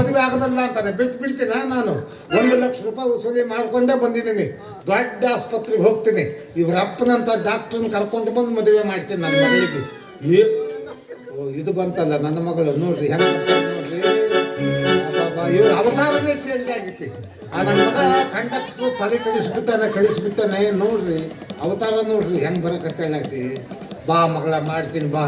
ಮದುವೆ ಆಗದಲ್ಲ ಅಂತಾನೆ. ಬಿಟ್ಟು ಬಿಡ್ತೀನ ನಾನು? ಒಂದು ಲಕ್ಷ ರೂಪಾಯಿ ವಸೂಲಿ ಮಾಡ್ಕೊಂಡೇ ಬಂದಿದ್ದೀನಿ. ದೊಡ್ಡ ಆಸ್ಪತ್ರೆಗೆ ಹೋಗ್ತೀನಿ. ಇವ್ರ ಅಪ್ಪನಂತ ಡಾಕ್ಟ್ರನ್ನ ಕರ್ಕೊಂಡು ಬಂದು ಮದುವೆ ಮಾಡ್ತೀನಿ ನನ್ನ ಮಗಳಿಗೆ. ಇದು ಬಂತಲ್ಲ ನನ್ನ ಮಗಳು. ನೋಡ್ರಿ ಹೆಂಗ ನೋಡ್ರಿ. ಇವ್ರ ಅವತಾರನೇ ಚೇಂಜ್ ಆಗಿತ್ತು. ಆ ನನ್ನ ಮಗ ಕಂಡಕ್ಟ್ರು ತಲೆ ಕಳಿಸ್ಬಿಟ್ಟಾನೆ ಕಳಿಸ್ಬಿಟ್ಟಾನೆ ನೋಡ್ರಿ, ಅವತಾರ ನೋಡ್ರಿ, ಹೆಂಗ್ ಬರಕತ್ತೈತಿ ಬಾ ಮಗಳ, ಮಾಡ್ತೀನಿ, ಬಾ.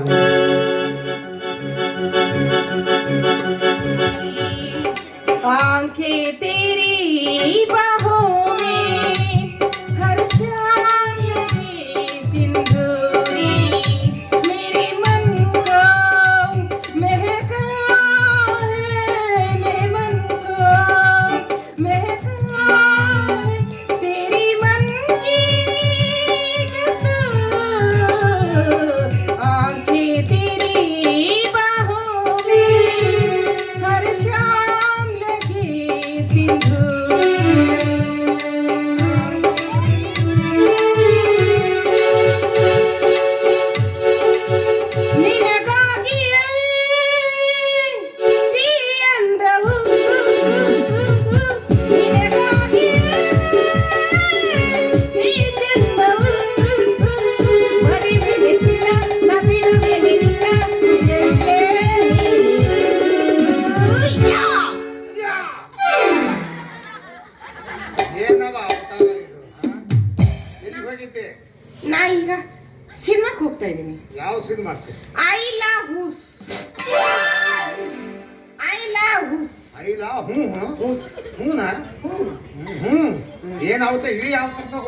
आंखें तेरी बाहों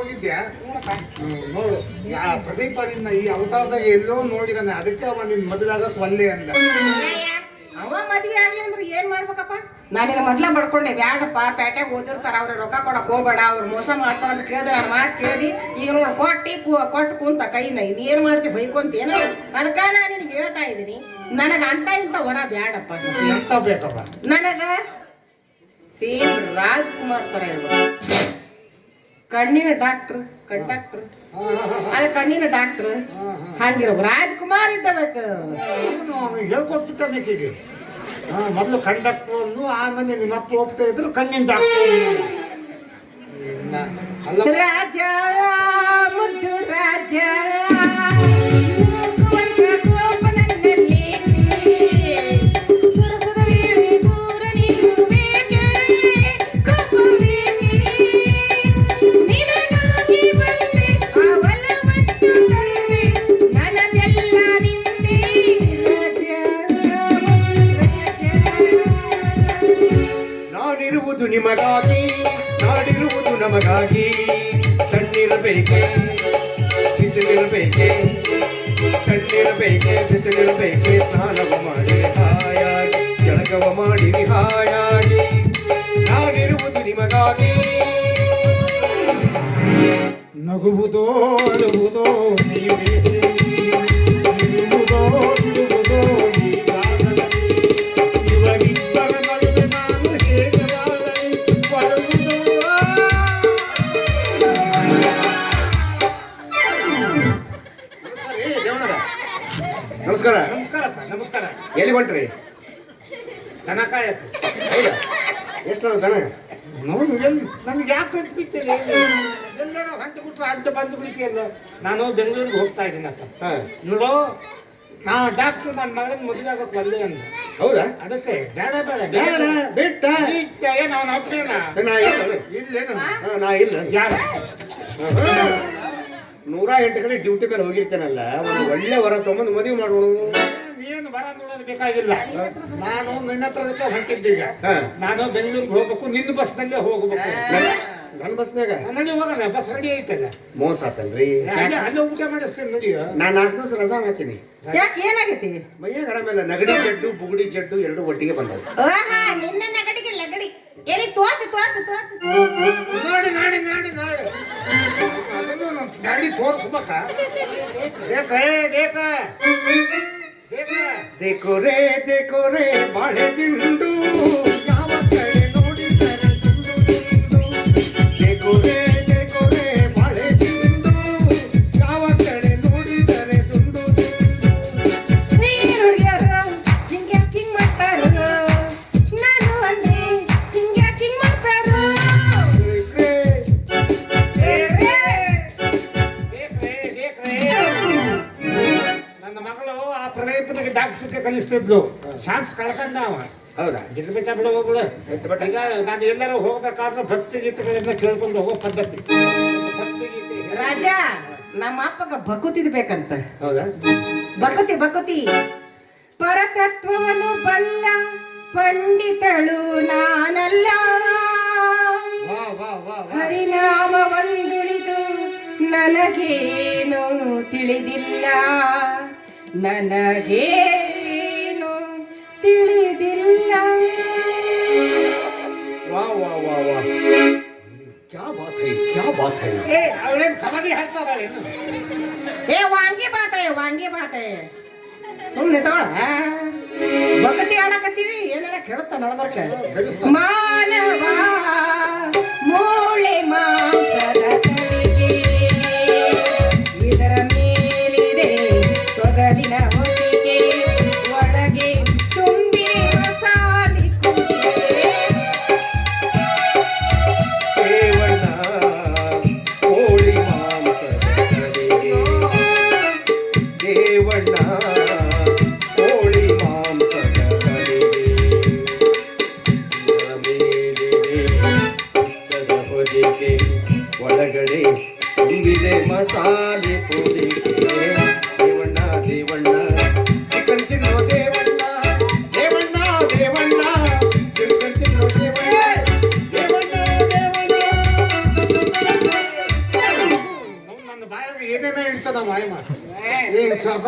ಹೋಗಿದ್ಯಾ? ನೋಡು ಯಾ ಪ್ರದೀಪ ನಿನ್ನ ಈ ಅವತಾರದಾಗ ಎಲ್ಲೋ ನೋಡಿದಾನೆ ಅದಕ್ಕೆ ಅವ ನಿನ್ ಮದುವೆ ಆಗಕ್ಕೆ ಒಲ್ಲೆ ಅಂದ. ಅವ ಮದ್ವೆ ಆಗ್ಲಿ ಅಂದ್ರೆ ಏನ್ ಮಾಡ್ಬೇಕಪ್ಪ? ನಾನಿನ ಮೊದ್ಲ ಬಡ್ಕೊಂಡೆ ಬ್ಯಾಡಪ್ಪ ಪೇಟೆಗೆ ಓದಿರ್ತಾರ ಅವ್ರ ರೊಕ್ಕ ಕೊಡಕ್ ಹೋಗ್ಬೇಡ ಅವ್ರು ಮೋಸ ಮಾಡ್ತಾರ ಅಂತ ಕೇಳಿದ್ರೆ ನಾನು ಮಾತು ಕೇಳಿ ಈಗ ನೋಡಿ ಕೊಟ್ಟಿ ಕು- ಕೊಟ್ಟು ಕುಂತ ಕೈನ ನೀನು ಏನ್ ಮಾಡ್ತಿ ಬೈಕೊಂತ ಏನೋ? ಅದಕ್ಕ ನಾನು ನಿನ್ಗೆ ಹೇಳ್ತಾ ಇದ್ದೀನಿ ನನಗ ಅಂತ ಇಂತ ವರ ಬ್ಯಾಡಪ್ಪ. ಎಂತ ಬೇಕಪ್ಪ? ನನಗ ಸೇಮ್ ರಾಜ್ಕುಮಾರ್ ತರ ಇರ್ಬೇಕು ಕಣ್ಣಿನ ಡಾಕ್ಟ್ರ್ ಕಂಡಕ್ಟರ್ ಅದ ಕಣ್ಣಿನ ಡಾಕ್ಟ್ರ್ ಹಂಗಿರೋ ರಾಜ್ಕುಮಾರ್ ಇದ್ದಬೇಕು. ಅವನು ಅವನಿಗೆ ಹೇಳ್ಕೊಟ್ಬಿಟ್ಟಾನೆ ಹೀಗೆ. ಹಾ ಮೊದಲು ಕಂಡಕ್ಟರ್ ಅನ್ನು ಆಮೇಲೆ ನಿಮ್ಮ ಅಪ್ಪ ಹೋಗ್ತಾ ಇದ್ರು ಕಣ್ಣಿನ ಡಾಕ್ಟರ್ ಅಲ್ಲ ರಾಜ నగుబుతో అడుగుతో నీవే ಎಷ್ಟದ ದನ ನೋಡು ಎಲ್ಲಿ ನನಗೆ ಯಾಕೆ ಕಟ್ಬಿಟ್ಟಿಲ್ಲ ಎಲ್ಲರೂ ಹೊಂಟು ಬಿಟ್ರೆ ಅಡ್ಡ ಬಂದು ಬಿಡ್ತೀಯಲ್ಲ. ನಾನು ಬೆಂಗಳೂರಿಗೆ ಹೋಗ್ತಾ ಇದ್ದೀನಪ್ಪ ಅಪ್ಪ. ನೋಡು ನಾ ಡಾಕ್ಟರ್ ನನ್ನ ಮಗನ ಮದುವೆ ಆಗೋಕೆ ಒಲ್ಲೆ ಅಂದ. ಹೌದಾ? ಅದಕ್ಕೆ ಬೇಡ ಬೇಡ ಬೇಡ. ಬಿಟ್ಟ ಬಿಟ್ಟ ಏನು ಅವನ ಅಪ್ಪನೇನ ನಾ ಇಲ್ಲ ಇಲ್ಲೇನು ಹಾ, ನಾ ಇಲ್ಲ. ಯಾರು? ನೂರ ಎಂಟು ಕಡೆ ಡ್ಯೂಟಿ ಮೇಲೆ ಹೋಗಿರ್ತೇನಲ್ಲ ಒಂದು ಒಳ್ಳೆ ವರ ತೊಗೊಂಡು ಮದುವೆ ಮಾಡೋಣ. ನೀನು ಬರ ನೋಡೋದು ಬೇಕಾಗಿಲ್ಲ. ನಾನು ನಿನ್ನ ಹತ್ರದಕ್ಕೆ ಹೊಂಟಿದ್ದೆ ಈಗ. ನಾನು ಬೆಂಗಳೂರಿಗೆ ಹೋಗ್ಬೇಕು ನಿನ್ನ ಬಸ್ನಲ್ಲೇ ಹೋಗ್ಬೇಕು. ನನ್ನ ಬಸ್ನಾಗ ನನಗೆ ಹೋಗೋಣ ಬಸ್ ರೆಡಿ ಐತಲ್ಲ. ಮೋಸ ಆತಲ್ರಿ. ಅಲ್ಲೇ ಅಲ್ಲೇ ಊಟ ಮಾಡಿಸ್ತೇನೆ ನೋಡಿ. ನಾ ನಾಲ್ಕು ದಿವಸ ರಜಾ ಹಾಕಿನಿ. ಯಾಕೆ ಏನಾಗೈತಿ? ಮೈಯಾಗ ಆರಾಮಿಲ್ಲ ನಗಡಿ ಜಡ್ಡು ಬುಗುಡಿ ಜಡ್ಡು ಎರಡು ಒಟ್ಟಿಗೆ ಬಂದವು. ಆಹಾ ನಿನ್ನ ನಗಡಿಗೆ ಲಗಡಿ ಎಲ್ಲಿ ತೋಚು ತೋಚು ತೋಚು ನೋಡಿ ನೋಡಿ ನೋಡಿ ನೋಡಿ. ಅದನ್ನು ನಮ್ಮ ಗಾಡಿ ತೋರಿಸ್ಬೇಕಾ? ಬೇಕೇ ಬೇಕ ಬೇಕ ದೇಕೋ देखो रे देखो रे बाले दिंडू ಕಲಿಸ್ತಿದ್ಲು ಸಾಂಪ್ಸ್ ಕಳ್ಕೊಂಡ ಅವ ಹೌದಾ? ಬೆಚ್ಚ ಬಿಡು ಹೋಗ್ಬಿಡು. ಈಗ ನಾನು ಎಲ್ಲರೂ ಹೋಗ್ಬೇಕಾದ್ರೂ ಭಕ್ತಿ ಗೀತೆಗಳನ್ನ ಕೇಳ್ಕೊಂಡು ಹೋಗೋ ಪದ್ಧತಿ. ಭಕ್ತಿ ಗೀತೆ. ರಾಜ ನಮ್ಮ ಅಪ್ಪಗ ಬಕುತಿದ್ ಬೇಕಂತ. ಹೌದಾ? ಬಕುತಿ ಬಕುತಿ ಪರತತ್ವವನ್ನು ಬಲ್ಲ ಪಂಡಿತಳು ನಾನಲ್ಲ. ವಾ ವಾ ವಾ ವಾ. ಹರಿನಾಮ ಒಂದುಳಿದು ನನಗೇನು ತಿಳಿದಿಲ್ಲ. ನನಗೇನು वाह वाह वाह क्या बात है क्या बात है ಏ ಅವಳೇನ್ ಕಬಡ್ಡಿ ಹಾಡ್ತಾರ ಏನು ಏ ವಾಂಗಿ ಬಾತೆ ವಾಂಗಿ ಬಾತೆ ಸುಮ್ಮನೆ ತಗೊಳ ಭಕ್ತಿ ಆಡಕತ್ತೀವಿ ಏನಾರ ಕೇಳಿಸ್ತಾ ನಡ್ಬರ್ಕ ಕೇಳಿಸ್ತಾ. ಮಾನವ ಮೂಳೆ ಮಾಂಸದ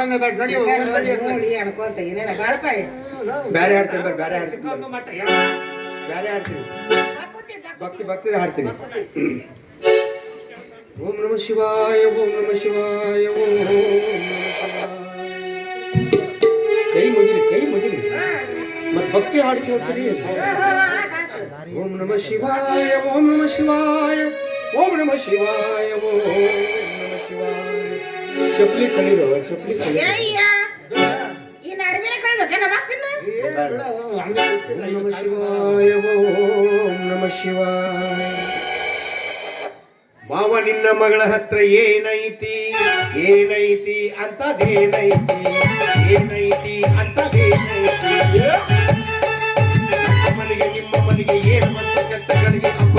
ಈ ಸಣ್ಣ ಬ್ಯಾಗ್ ನಡಿ ಹೋಗು, ನಡಿ ಅಂತ. ನೋಡಿ ಅನ್ಕೊಂತ ಏನೇನ ಬಾಳಪ್ಪ ಬ್ಯಾರೆ ಹಾಡ್ತೀನಿ ಬರ್ರಿ ಬ್ಯಾರೆ ಹಾಡ್ತೀನಿ ಚಿಕ್ಕವನು ಮಟ್ಟ ಯಾ? ಬ್ಯಾರೆ ಹಾಡ್ತೀನಿ ಭಕ್ತಿ ಭಕ್ತಿ ಹಾಡ್ತೀನಿ ಓಂ ನಮ ಶಿವಾಯ ಓಂ ನಮ ಶಿವಾಯ ಓಂ ನಮಃ ಶಿವಾಯ. ಕೈ ಮುಗಿರಿ ಕೈ ಮುಗಿರಿ ಮತ್ ಭಕ್ತಿ ಹಾಡು ಕೇಳ್ತೀರಿ. ಓಂ ನಮ ಶಿವಾಯ ಓಂ ನಮ ಶಿವಾಯ ಓಂ ನಮ ಶಿವಾಯ ಓಂ ನಮ ಶಿವಾಯ ಚಪ್ಲಿ ಕಳಿರು ಇನ್ನ ಕಳಿಬೇಕ ನಮ್ಮ ಇದು ನಮ ಶಿವ ಶಿವಾಯ ಓಂ ನಮ ಶಿವಾಯ ಮಾವ ನಿನ್ನ ಮಗಳ ಹತ್ರ ಏನೈತಿ? ಏನೈತಿ ಅಂತದೇನೈತಿ ಏನೈತಿ? ಅಂತದೇನೈತಿ ನಮ್ಮ ಮನೆಗೆ ನಿಮ್ಮ ಮನೆಗೆ ಏನು ಮತ್ತು ಕೆಟ್ಟಗಳಿಗೆ ಅಪ್ಪ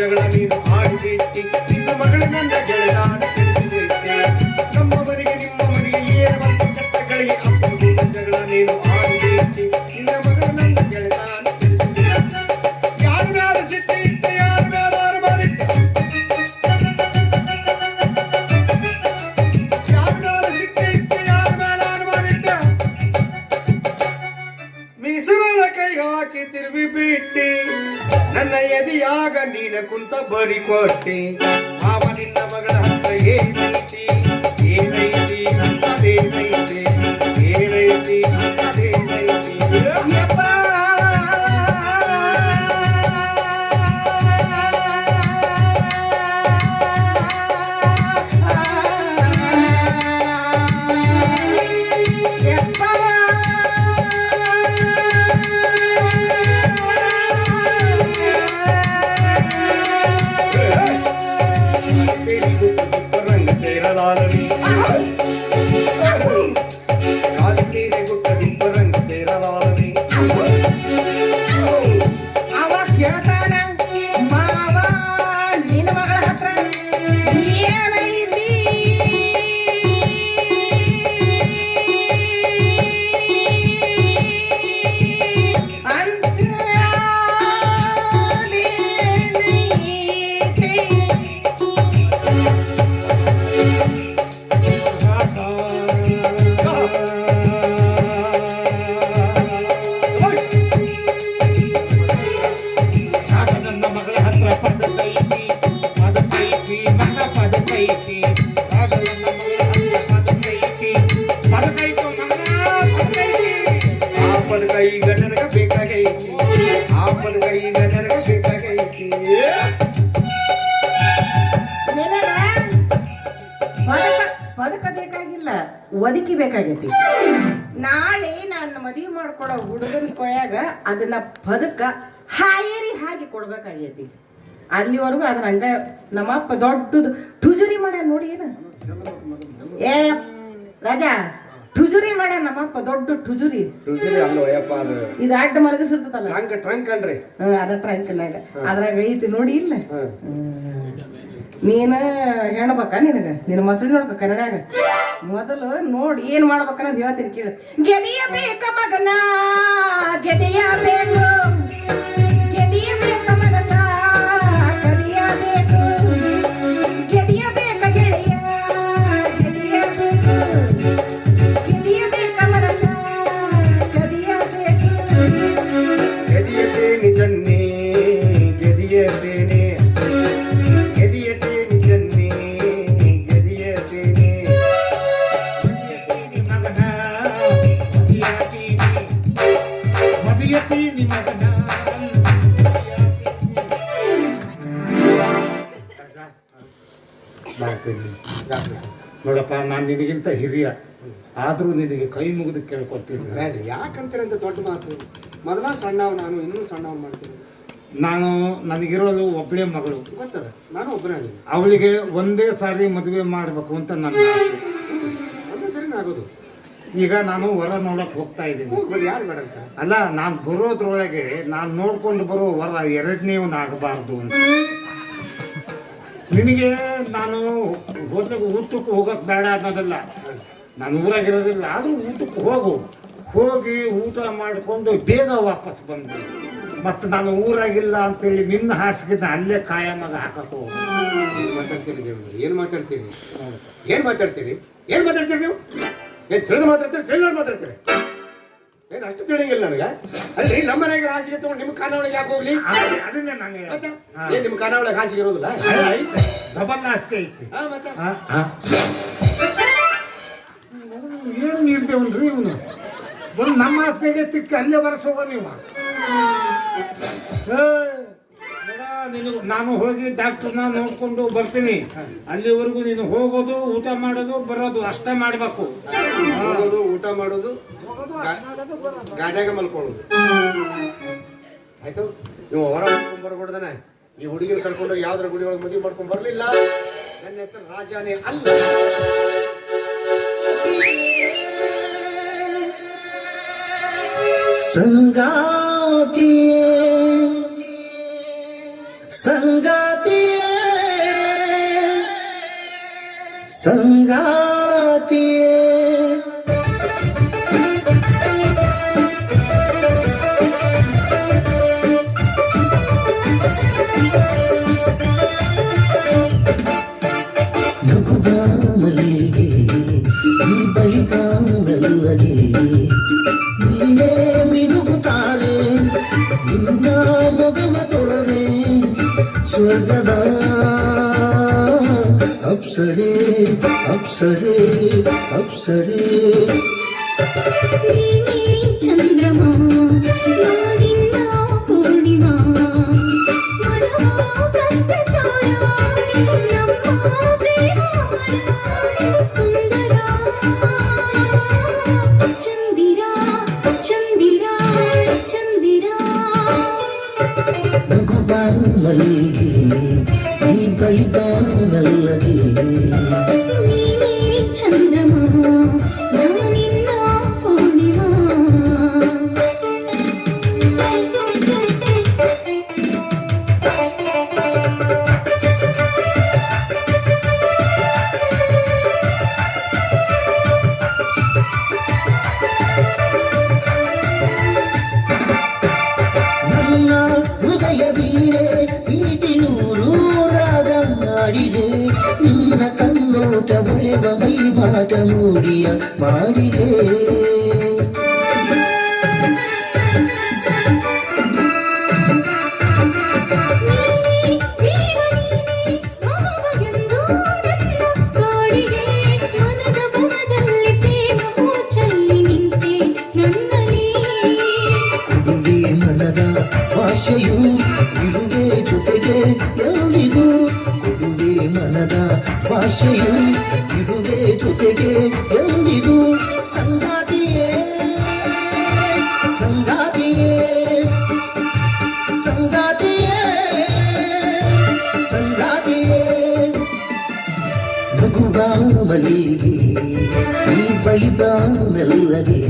ಜಗಳ ನೀನು ಆಡಿಬಿಟ್ಟಿ ನಿನ್ನ ಮಗಳ ನನ್ನ ಗೆಳೆದಾನ ನನ್ನ ಎದಿಯಾಗ ನೀನ ಕುಂತ ಬರಿ ಕೊಟ್ಟಿ ಮಾವ ನಿನ್ನ ಮಗಳ ಅವ ಮದುವೆ ಹುಡುಗನ್ ಕೊಯಾಗ ಅದನ್ನ ಪದಕ ಹಾಯೇರಿ ಹಾಗೆ ಕೊಡ್ಬೇಕಾಗೈತಿ. ಅಲ್ಲಿವರೆಗೂ ಅದ್ರ ಹಂಗ ನಮ್ಮಪ್ಪ ದೊಡ್ಡದು ಠುಜುರಿ ಮಾಡ್ಯಾನ ನೋಡಿ ಏನು? ಏ ರಾಜಾ ಟುಜುರಿ ಮಾಡ ನಮ್ಮಪ್ಪ ದೊಡ್ಡ ಟುಜುರಿ. ಅಲ್ಲೋ ಅದು. ಇದು ಅಡ್ಡ ಮಲಗಿಸಿರ್ತದಲ್ಲ? ಟ್ರಂಕ್ ಟ್ರಂಕ್ ಅನ್ರಿ. ಅದ ಟ್ರಂಕ್ನಾಗ ಅದ್ರಾಗ ಐತಿ ನೋಡಿ ಇಲ್ಲ. ನೀನ ಹೇಳ್ಬೇಕ ನಿನಗ? ನಿನ್ನ ಮೊಸರು ನೋಡ್ಕ ಕನ್ನಡಾಗ? ಮೊದಲು ನೋಡಿ ಏನ್ ಮಾಡ್ಬೇಕನ್ನೋದು ಹೇಳ್ತೀನಿ ಕೇಳಿ. ಗೆದಿಯಬೇಕ ಮಗನ ಗೆದಿಯ ನಾನು ನಿನಗಿಂತ ಹಿರಿಯ. ಆದರೂ ನಿನಗೆ ಕೈ ಮುಗಿದು ಕೇಳ್ಕೊತೀನಿ. ಯಾಕಂತೀರ ಅಂತ ದೊಡ್ಡ ಮಾತು. ಮೊದಲ ಸಣ್ಣವ ನಾನು ಇನ್ನೂ ಸಣ್ಣವ್ ಮಾಡ್ತೀನಿ. ನಾನು ನನಗಿರೋದು ಒಬ್ಬಳೇ ಮಗಳು. ಗೊತ್ತದ? ನಾನು ಒಬ್ಬನೇ ಅದೀನಿ ಅವಳಿಗೆ ಒಂದೇ ಸಾರಿ ಮದುವೆ ಮಾಡಬೇಕು ಅಂತ ನನ್ನ ಆಸೆ. ಒಂದೇ ಸರಿ ಆಗೋದು. ಈಗ ನಾನು ವರ ನೋಡಕ್ ಹೋಗ್ತಾ ಇದ್ದೀನಿ. ಹೋಗ್ಬೋದು ಯಾರು ಬೇಡ ಅಂತ? ಅಲ್ಲ ನಾನು ಬರೋದ್ರೊಳಗೆ ನಾನು ನೋಡ್ಕೊಂಡು ಬರೋ ವರ ಒಂದು ಆಗಬಾರ್ದು ಅಂತ. ನಿನಗೆ ನಾನು ಹೋದಾಗ ಊಟಕ್ಕೆ ಹೋಗಕ್ಕೆ ಬೇಡ ಅನ್ನೋದಲ್ಲ. ನಾನು ಊರಾಗಿರೋದಿಲ್ಲ, ಆದರೂ ಊಟಕ್ಕೆ ಹೋಗು. ಹೋಗಿ ಊಟ ಮಾಡಿಕೊಂಡು ಬೇಗ ವಾಪಸ್ ಬಂದು. ಮತ್ತು ನಾನು ಊರಾಗಿಲ್ಲ ಅಂತೇಳಿ ನಿನ್ನ ಹಾಸಿಗೆನ ಅಲ್ಲೇ ಕಾಯಮಾಗ ಹಾಕಕ್ಕೆ ಮಾತಾಡ್ತೀರಿ ಏನ್ ಮಾತಾಡ್ತೀರಿ? ಏನು ಮಾತಾಡ್ತೀರಿ? ಏನು ಮಾತಾಡ್ತೀರಿ ನೀವು? ಏನು ತಿಳಿದು ಮಾತಾಡ್ತೀರಿ? ತಿಳಿದ ಮಾತಾಡ್ತೀರಿ? ಏನ್ ಅಷ್ಟು ತಿಳಿಯಂಗಿಲ್ಲ ನನಗೆ? ಅಲ್ಲಿ ನಮ್ಮ ಮನೆಗೆ ಹಾಸಿಗೆ ತಗೊಂಡು ನಿಮ್ಮ ಖಾನಾವಳಿಗೆ ಯಾಕೆ ಹೋಗ್ಲಿ? ಅದನ್ನ ನಾನು ಮತ್ತೆ? ಏನ್ ನಿಮ್ಮ ಖಾನಾವಳಿಗೆ ಹಾಸಿಗೆ ಇರೋದಿಲ್ಲ. ಡಬಲ್ ಹಾಸಿಗೆ ಐತಿ. ಹಾ ಮತ್ತೆ. ಏನ್ ನೀಡ್ದೇವನ್ರಿ ಇವನು? ಬಂದು ನಮ್ಮ ಹಾಸಿಗೆಗೆ ತಿಕ್ಕಿ ಅಲ್ಲೇ ಬರಕ್ ಹೋಗೋ ನೀವು. ನೀನು ನಾನು ಹೋಗಿ ಡಾಕ್ಟರ್ನ ನೋಡ್ಕೊಂಡು ಬರ್ತೀನಿ. ಅಲ್ಲಿವರೆಗೂ ನೀನು ಹೋಗೋದು ಊಟ ಮಾಡೋದು ಬರೋದು ಅಷ್ಟೇ ಮಾಡಬೇಕು. ಹೋಗೋದು ಊಟ ಮಾಡೋದು ಗಾದ್ಯಾಗ ಮಲ್ಕೊಳ್ಳೋದು. ಆಯ್ತು? ನೀವು ಹೊರ ಮಾಡ್ಕೊಂಡ್ ಬರ್ಬಿಡ್ದಾನೆ. ಈ ಹುಡುಗಿನ ಕರ್ಕೊಂಡು ಯಾವ್ದ್ರ ಗುಡಿ ಒಳಗೆ ಮದುವೆ ಮಾಡ್ಕೊಂಡು ಬರ್ಲಿಲ್ಲ. ನನ್ನ ಹೆಸರು ರಾಜಾನೇ ಅಲ್ಲ. ಸಂಗಾತಿಯೇ ಸಂಗಾತಿಯೇ ಸಂಗಾತಿಯೇ కదా అప్సరే అప్సరే అప్సరే. చంద్రమా? ನಗುವ ಮಲ್ಲಿಗೆ ಈ ಬಳಿಕ ಮೆಲ್ಲಗೆ ನೀನೇ ಚಂದ್ರಮ ನಾನಿನ್ನ ಪೂರ್ಣಿಮಾ ನನ್ನ ಹೃದಯ ವೀಣೆ ನಿನ್ನ ಕಣ್ಣೋಟ ಬಳೆವ ಮೈಮಾಟ ಮೂಡಿಯ ಮಾಡಿದೆ ಕೊಡುವೆ ಮನದ ಭಾಷೆಯು ಇರುವೆ ಜೊತೆಗೆ ಎಲ್ಲಿಗೂ ಕೊಡುವೆ ಮನದ ಭಾಷೆಯು ಇರುವೆ ಜೊತೆಗೆ ಎಂದಿಗೂ ಸಂಗಾತಿಯೇ ಸಂಗಾತಿಯೇ ಸಂಗಾತಿಯೇ ಸಂಗಾತಿಯೇ. ನಗುವ ಮಲ್ಲಿಗೆ ಈ ಬಳಿ ಮೆಲ್ಲಗೆ